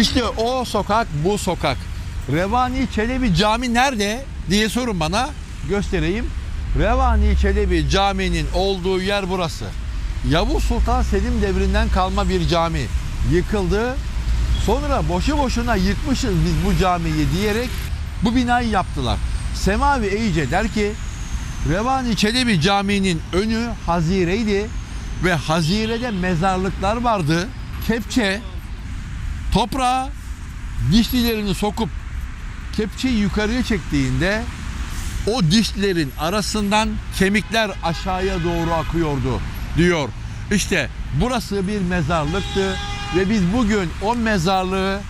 İşte o sokak bu sokak. Revani Çelebi Cami nerede diye sorun bana göstereyim. Revani Çelebi Camii'nin olduğu yer burası. Yavuz Sultan Selim devrinden kalma bir cami. Yıkıldı. Sonra boşu boşuna yıkmışız biz bu camiyi diyerek bu binayı yaptılar. Semavi Eyice der ki Revani Çelebi Camii'nin önü hazireydi ve hazirede mezarlıklar vardı. Kepçe, toprağa dişlilerini sokup kepçeyi yukarıya çektiğinde o dişlerin arasından kemikler aşağıya doğru akıyordu diyor. İşte burası bir mezarlıktı ve biz bugün o mezarlığı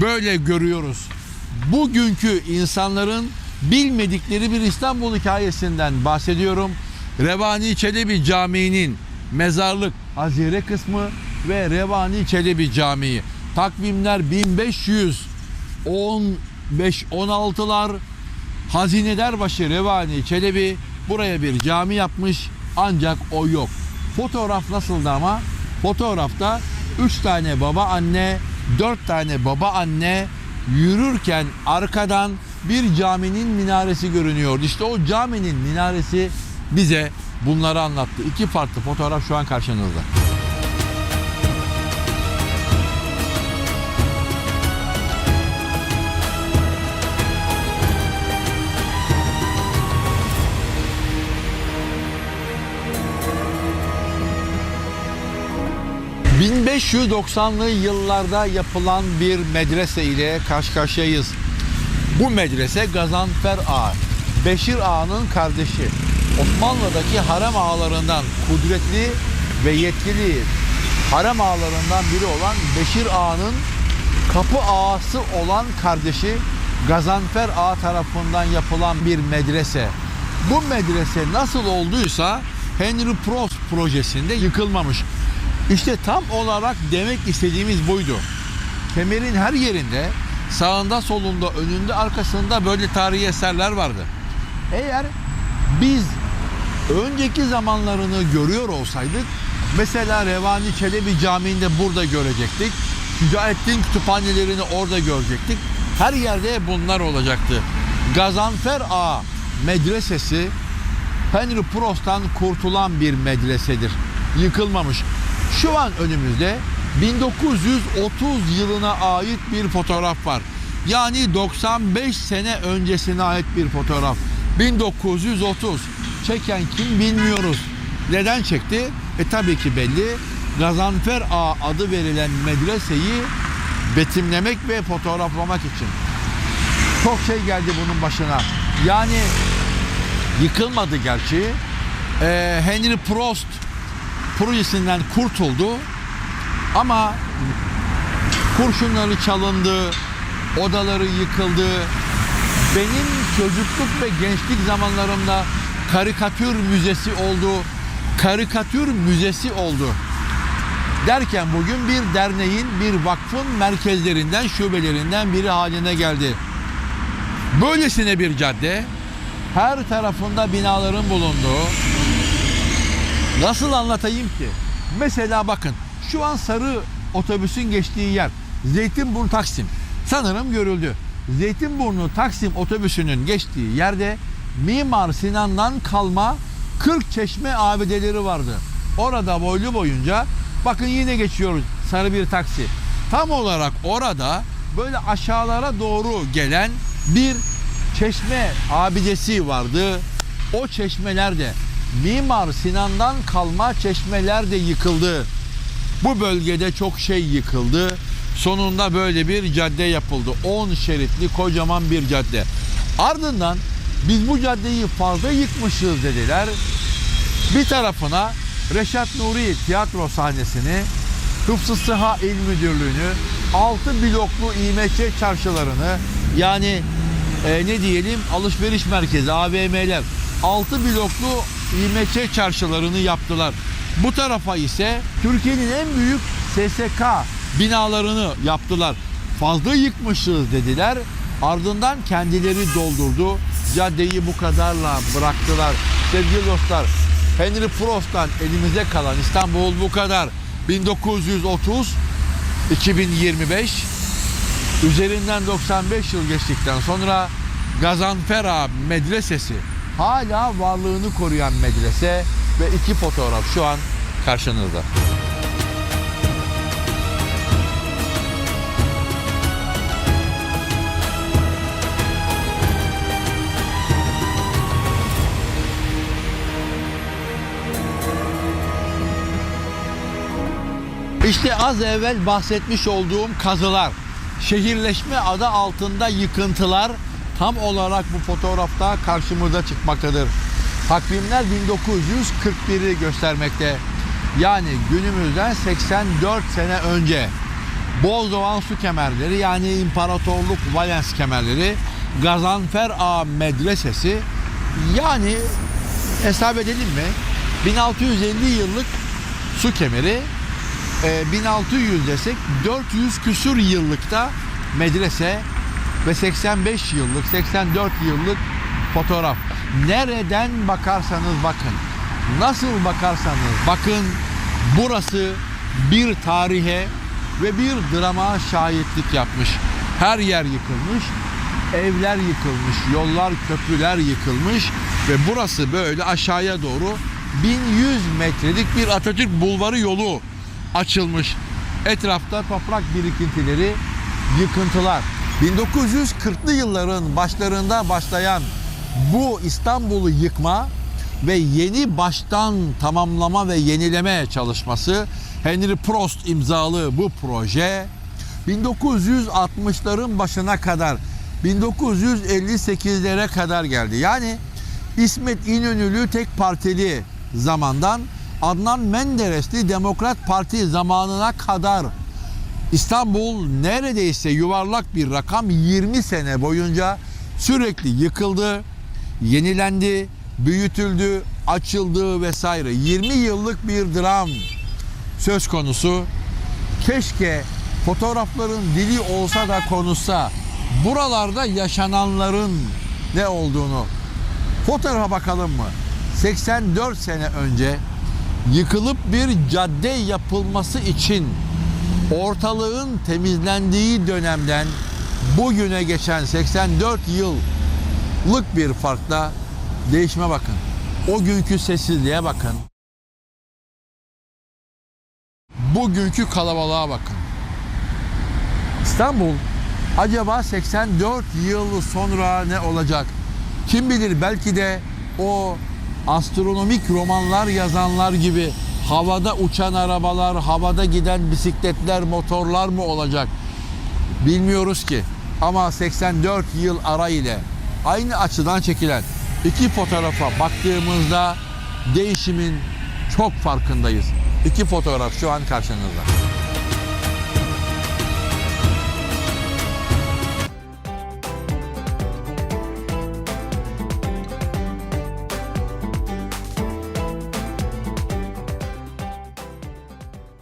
böyle görüyoruz. Bugünkü insanların bilmedikleri bir İstanbul hikayesinden bahsediyorum. Revani Çelebi Camii'nin mezarlık hazire kısmı ve Revani Çelebi Camii. Takvimler 1515 16'lar Hazinederbaşı Revani Çelebi buraya bir cami yapmış ancak o yok. Fotoğraf nasıldı ama? Fotoğrafta 3 tane baba anne, 4 tane baba anne yürürken arkadan bir caminin minaresi görünüyordu. İşte o caminin minaresi bize bunları anlattı. İki farklı fotoğraf şu an karşınızda. ...1590'lı yıllarda yapılan bir medrese ile karşı karşıyayız. Bu medrese Gazanfer Ağa, Beşir Ağa'nın kardeşi. Osmanlı'daki harem ağalarından kudretli ve yetkili harem ağalarından biri olan Beşir Ağa'nın kapı ağası olan kardeşi Gazanfer Ağa tarafından yapılan bir medrese. Bu medrese nasıl olduysa Henry Prost projesinde yıkılmamış. İşte tam olarak demek istediğimiz buydu. Kemerin her yerinde sağında solunda önünde arkasında böyle tarihi eserler vardı. Eğer biz önceki zamanlarını görüyor olsaydık mesela Revani Çelebi Camii'nde burada görecektik. Şücaettin kütüphanelerini orada görecektik. Her yerde bunlar olacaktı. Gazanfer Ağa medresesi Henry Prost'tan kurtulan bir medresedir. Yıkılmamış. Şu an önümüzde 1930 yılına ait bir fotoğraf var. Yani 95 sene öncesine ait bir fotoğraf. 1930. Çeken kim bilmiyoruz. Neden çekti? E tabii ki belli. Gazanfer Ağa adı verilen medreseyi betimlemek ve fotoğraflamak için. Çok şey geldi bunun başına. Yani yıkılmadı gerçi. Ee, Henry Prost projesinden kurtuldu. Ama kurşunları çalındı, odaları yıkıldı. Benim çocukluk ve gençlik zamanlarımda karikatür müzesi oldu. Karikatür müzesi oldu. Derken bugün bir derneğin, bir vakfın merkezlerinden, şubelerinden biri haline geldi. Böylesine bir cadde, her tarafında binaların bulunduğu, Nasıl anlatayım ki? Mesela bakın şu an sarı otobüsün geçtiği yer Zeytinburnu Taksim. Sanırım görüldü. Zeytinburnu Taksim otobüsünün geçtiği yerde Mimar Sinan'dan kalma 40 çeşme abideleri vardı. Orada boylu boyunca bakın yine geçiyoruz sarı bir taksi. Tam olarak orada böyle aşağılara doğru gelen bir çeşme abidesi vardı. O çeşmelerde Mimar Sinan'dan kalma çeşmeler de yıkıldı. Bu bölgede çok şey yıkıldı. Sonunda böyle bir cadde yapıldı. 10 şeritli kocaman bir cadde. Ardından biz bu caddeyi fazla yıkmışız dediler. Bir tarafına Reşat Nuri tiyatro sahnesini, Hıfzı Sıha İl Müdürlüğü'nü, altı bloklu İMÇ çarşılarını yani e, ne diyelim alışveriş merkezi AVM'ler altı bloklu İMÇ çarşılarını yaptılar. Bu tarafa ise Türkiye'nin en büyük SSK binalarını yaptılar. Fazla yıkmışız dediler. Ardından kendileri doldurdu. Caddeyi bu kadarla bıraktılar. Sevgili dostlar, Henry Prost'tan elimize kalan İstanbul bu kadar. 1930 2025 üzerinden 95 yıl geçtikten sonra Gazanfera Medresesi hala varlığını koruyan medrese ve iki fotoğraf şu an karşınızda. İşte az evvel bahsetmiş olduğum kazılar, şehirleşme adı altında yıkıntılar tam olarak bu fotoğrafta karşımıza çıkmaktadır. Takvimler 1941'i göstermekte. Yani günümüzden 84 sene önce Bozdoğan su kemerleri yani İmparatorluk Valens kemerleri Gazanfer Ağa Medresesi yani hesap edelim mi? 1650 yıllık su kemeri e, 1600 desek 400 küsur yıllıkta medrese ve 85 yıllık 84 yıllık fotoğraf. Nereden bakarsanız bakın, nasıl bakarsanız bakın burası bir tarihe ve bir drama şahitlik yapmış. Her yer yıkılmış, evler yıkılmış, yollar, köprüler yıkılmış ve burası böyle aşağıya doğru 1100 metrelik bir Atatürk Bulvarı yolu açılmış. Etrafta toprak birikintileri, yıkıntılar. 1940'lı yılların başlarında başlayan bu İstanbul'u yıkma ve yeni baştan tamamlama ve yenileme çalışması Henry Prost imzalı bu proje 1960'ların başına kadar 1958'lere kadar geldi. Yani İsmet İnönü'lü tek partili zamandan Adnan Menderesli Demokrat Parti zamanına kadar İstanbul neredeyse yuvarlak bir rakam 20 sene boyunca sürekli yıkıldı, yenilendi, büyütüldü, açıldı vesaire. 20 yıllık bir dram söz konusu. Keşke fotoğrafların dili olsa da konuşsa buralarda yaşananların ne olduğunu fotoğrafa bakalım mı? 84 sene önce yıkılıp bir cadde yapılması için ortalığın temizlendiği dönemden bugüne geçen 84 yıllık bir farkla değişime bakın. O günkü sessizliğe bakın. Bugünkü kalabalığa bakın. İstanbul acaba 84 yıl sonra ne olacak? Kim bilir belki de o astronomik romanlar yazanlar gibi havada uçan arabalar, havada giden bisikletler, motorlar mı olacak? Bilmiyoruz ki. Ama 84 yıl ara ile aynı açıdan çekilen iki fotoğrafa baktığımızda değişimin çok farkındayız. İki fotoğraf şu an karşınızda.